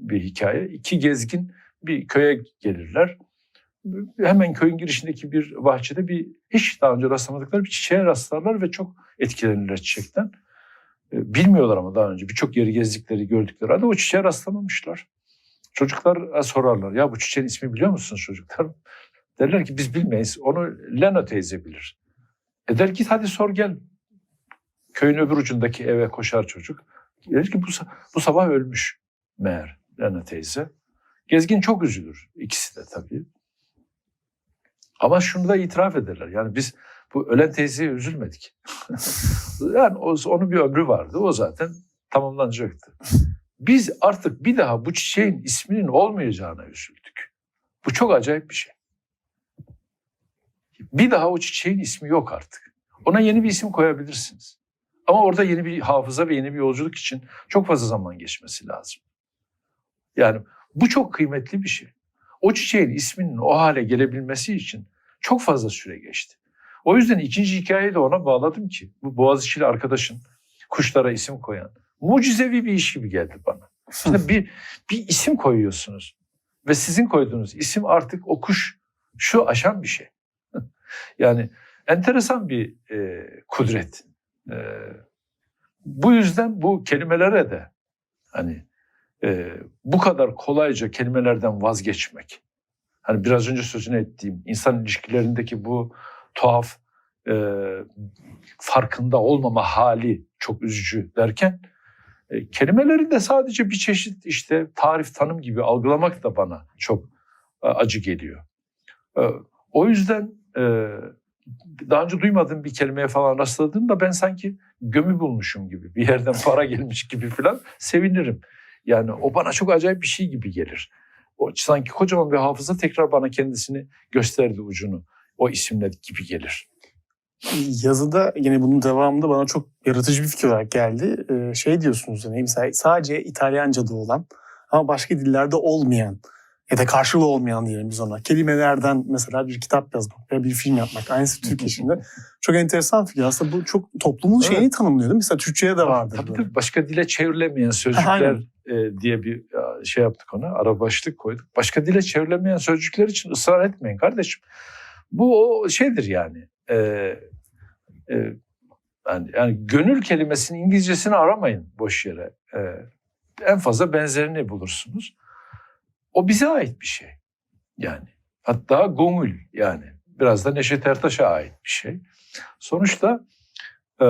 bir hikaye. İki gezgin bir köye gelirler. Hemen köyün girişindeki bir bahçede bir hiç daha önce rastlamadıkları bir çiçeğe rastlarlar ve çok etkilenirler çiçekten. E, Bilmiyorlar ama daha önce birçok yeri gezdikleri, gördükleri halde o çiçeğe rastlamamışlar. Çocuklar sorarlar, ya bu çiçeğin ismi biliyor musunuz çocuklar? Derler ki biz bilmeyiz, onu Lena teyze bilir. E der git hadi sor gel. Köyün öbür ucundaki eve koşar çocuk. Der ki bu, bu sabah ölmüş meğer Lena teyze. Gezgin çok üzülür. ikisi de tabii. Ama şunu da itiraf ederler. Yani biz bu ölen teyzeye üzülmedik. yani onun bir ömrü vardı. O zaten tamamlanacaktı. Biz artık bir daha bu çiçeğin isminin olmayacağına üzüldük. Bu çok acayip bir şey. Bir daha o çiçeğin ismi yok artık. Ona yeni bir isim koyabilirsiniz. Ama orada yeni bir hafıza ve yeni bir yolculuk için çok fazla zaman geçmesi lazım. Yani bu çok kıymetli bir şey. O çiçeğin isminin o hale gelebilmesi için çok fazla süre geçti. O yüzden ikinci hikayeyi de ona bağladım ki bu Boğaziçi'li arkadaşın kuşlara isim koyan mucizevi bir iş gibi geldi bana. Şimdi bir, bir isim koyuyorsunuz ve sizin koyduğunuz isim artık o kuş şu aşan bir şey. yani enteresan bir e, kudret. E, bu yüzden bu kelimelere de hani e, bu kadar kolayca kelimelerden vazgeçmek. Hani biraz önce sözünü ettiğim insan ilişkilerindeki bu tuhaf e, farkında olmama hali çok üzücü derken e, kelimeleri de sadece bir çeşit işte tarif tanım gibi algılamak da bana çok e, acı geliyor. E, o yüzden e, daha önce duymadığım bir kelimeye falan rastladığımda ben sanki gömü bulmuşum gibi bir yerden para gelmiş gibi falan sevinirim. Yani o bana çok acayip bir şey gibi gelir. O sanki kocaman bir hafıza tekrar bana kendisini gösterdi ucunu. O isimle gibi gelir. Yazıda yine bunun devamında bana çok yaratıcı bir fikir olarak geldi. Ee, şey diyorsunuz hani mesela sadece İtalyanca'da olan ama başka dillerde olmayan ya da karşılığı olmayan diyelim biz ona. Kelimelerden mesela bir kitap yazmak veya bir film yapmak. Aynısı Türk işinde. Çok enteresan fikir. Aslında bu çok toplumun Evet. şeyini tanımlıyor değil mi? Mesela Türkçe'ye de vardır. Tabii böyle. tabii başka dile çevrilemeyen sözcükler Aynen. E, diye bir e, şey yaptık ona. Ara başlık koyduk. Başka dile çevrilemeyen sözcükler için ısrar etmeyin kardeşim. Bu o şeydir yani. E, e, yani, gönül kelimesinin İngilizcesini aramayın boş yere. E, en fazla benzerini bulursunuz. O bize ait bir şey. Yani hatta gongül yani biraz da Neşet Ertaş'a ait bir şey. Sonuçta e,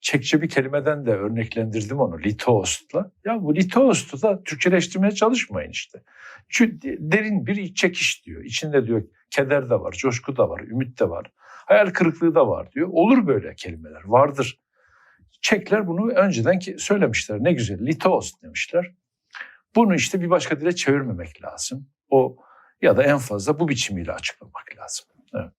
Çekçe bir kelimeden de örneklendirdim onu Litoost'la. Ya bu Litoost'u da Türkçeleştirmeye çalışmayın işte. Çünkü derin bir iç çekiş diyor. İçinde diyor keder de var, coşku da var, ümit de var. Hayal kırıklığı da var diyor. Olur böyle kelimeler, vardır. Çekler bunu önceden ki söylemişler. Ne güzel, Litoost demişler. Bunu işte bir başka dile çevirmemek lazım. O ya da en fazla bu biçimiyle açıklamak lazım. Evet.